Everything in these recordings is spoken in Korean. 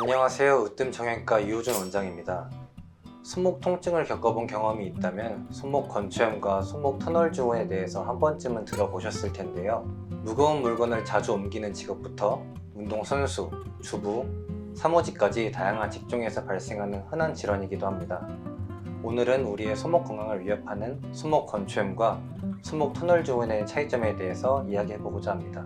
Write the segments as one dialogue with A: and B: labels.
A: 안녕하세요. 으뜸 정형외과 이호준 원장입니다. 손목 통증을 겪어본 경험이 있다면 손목 건초염과 손목 터널 주원에 대해서 한 번쯤은 들어보셨을 텐데요. 무거운 물건을 자주 옮기는 직업부터 운동 선수, 주부, 사무직까지 다양한 직종에서 발생하는 흔한 질환이기도 합니다. 오늘은 우리의 손목 건강을 위협하는 손목 건초염과 손목 터널 주원의 차이점에 대해서 이야기해 보고자 합니다.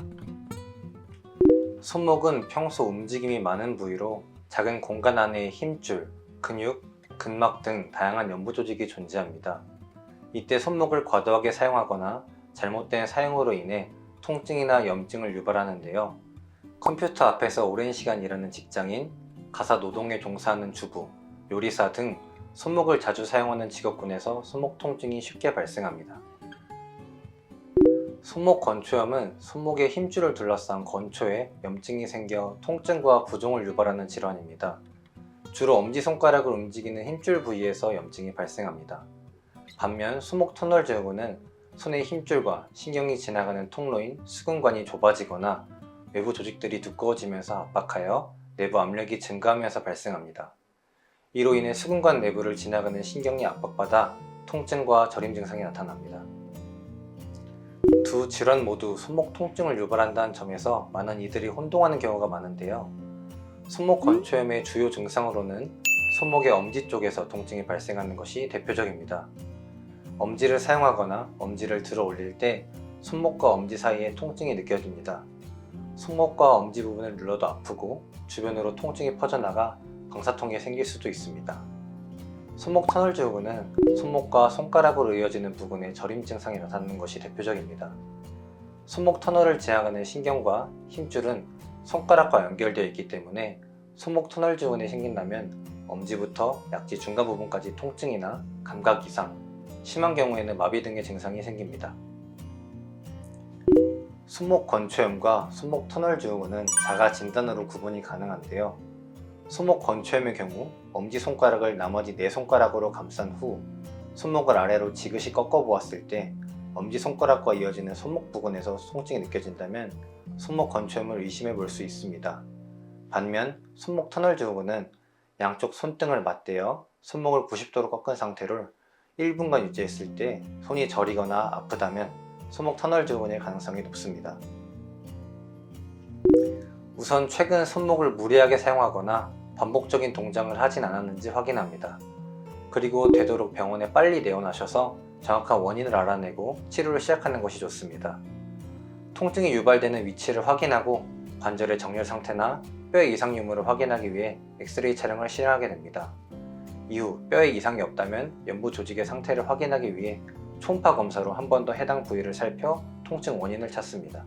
A: 손목은 평소 움직임이 많은 부위로 작은 공간 안에 힘줄, 근육, 근막 등 다양한 연부 조직이 존재합니다. 이때 손목을 과도하게 사용하거나 잘못된 사용으로 인해 통증이나 염증을 유발하는데요. 컴퓨터 앞에서 오랜 시간 일하는 직장인, 가사 노동에 종사하는 주부, 요리사 등 손목을 자주 사용하는 직업군에서 손목 통증이 쉽게 발생합니다. 손목 건초염은 손목의 힘줄을 둘러싼 건초에 염증이 생겨 통증과 부종을 유발하는 질환입니다. 주로 엄지손가락을 움직이는 힘줄 부위에서 염증이 발생합니다. 반면 손목 터널 증후군은 손의 힘줄과 신경이 지나가는 통로인 수근관이 좁아지거나 외부 조직들이 두꺼워지면서 압박하여 내부 압력이 증가하면서 발생합니다. 이로 인해 수근관 내부를 지나가는 신경이 압박받아 통증과 저림 증상이 나타납니다. 두 질환 모두 손목 통증을 유발한다는 점에서 많은 이들이 혼동하는 경우가 많은데요. 손목 건초염의 주요 증상으로는 손목의 엄지 쪽에서 통증이 발생하는 것이 대표적입니다. 엄지를 사용하거나 엄지를 들어 올릴 때 손목과 엄지 사이에 통증이 느껴집니다. 손목과 엄지 부분을 눌러도 아프고 주변으로 통증이 퍼져나가 방사통이 생길 수도 있습니다. 손목 터널 증후군은 손목과 손가락으로 이어지는 부분에 저림 증상이 나타나는 것이 대표적입니다. 손목 터널을 지나가는 신경과 힘줄은 손가락과 연결되어 있기 때문에 손목 터널 증후군이 생긴다면 엄지부터 약지 중간 부분까지 통증이나 감각 이상, 심한 경우에는 마비 등의 증상이 생깁니다. 손목 건초염과 손목 터널 증후군은 자가 진단으로 구분이 가능한데요. 손목 건초염의 경우 엄지손가락을 나머지 네 손가락으로 감싼 후 손목을 아래로 지그시 꺾어 보았을 때 엄지손가락과 이어지는 손목 부근에서 통증이 느껴진다면 손목 건초염을 의심해 볼 수 있습니다. 반면 손목 터널 증후군은 양쪽 손등을 맞대어 손목을 90도로 꺾은 상태로 1분간 유지했을 때 손이 저리거나 아프다면 손목 터널 증후군의 가능성이 높습니다. 우선 최근 손목을 무리하게 사용하거나 반복적인 동작을 하진 않았는지 확인합니다. 그리고 되도록 병원에 빨리 내원하셔서 정확한 원인을 알아내고 치료를 시작하는 것이 좋습니다. 통증이 유발되는 위치를 확인하고 관절의 정렬 상태나 뼈의 이상 유무를 확인하기 위해 엑스레이 촬영을 실행하게 됩니다. 이후 뼈에 이상이 없다면 연부 조직의 상태를 확인하기 위해 초음파 검사로 한 번 더 해당 부위를 살펴 통증 원인을 찾습니다.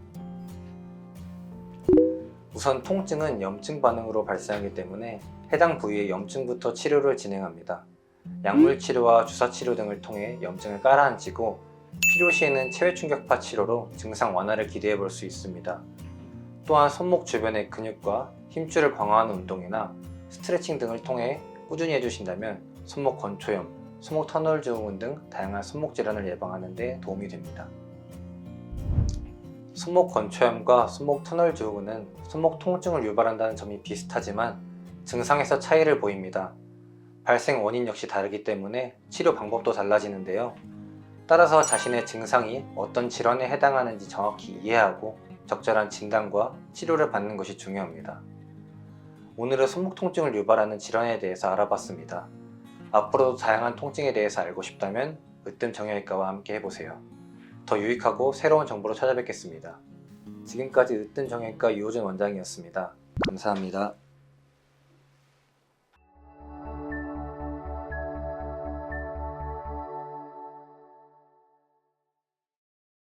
A: 우선 통증은 염증 반응으로 발생하기 때문에 해당 부위의 염증부터 치료를 진행합니다. 약물 치료와 주사 치료 등을 통해 염증을 깔아앉히고 필요 시에는 체외 충격파 치료로 증상 완화를 기대해 볼 수 있습니다. 또한 손목 주변의 근육과 힘줄을 강화하는 운동이나 스트레칭 등을 통해 꾸준히 해주신다면 손목 건초염, 손목 터널 증후군 등 다양한 손목 질환을 예방하는 데 도움이 됩니다. 손목 건초염과 손목 터널 증후군은 손목 통증을 유발한다는 점이 비슷하지만 증상에서 차이를 보입니다. 발생 원인 역시 다르기 때문에 치료 방법도 달라지는데요. 따라서 자신의 증상이 어떤 질환에 해당하는지 정확히 이해하고 적절한 진단과 치료를 받는 것이 중요합니다. 오늘은 손목 통증을 유발하는 질환에 대해서 알아봤습니다. 앞으로도 다양한 통증에 대해서 알고 싶다면 으뜸 정형외과와 함께 해보세요. 더 유익하고 새로운 정보로 찾아뵙겠습니다. 지금까지 으뜸 정형외과 이호준 원장이었습니다. 감사합니다.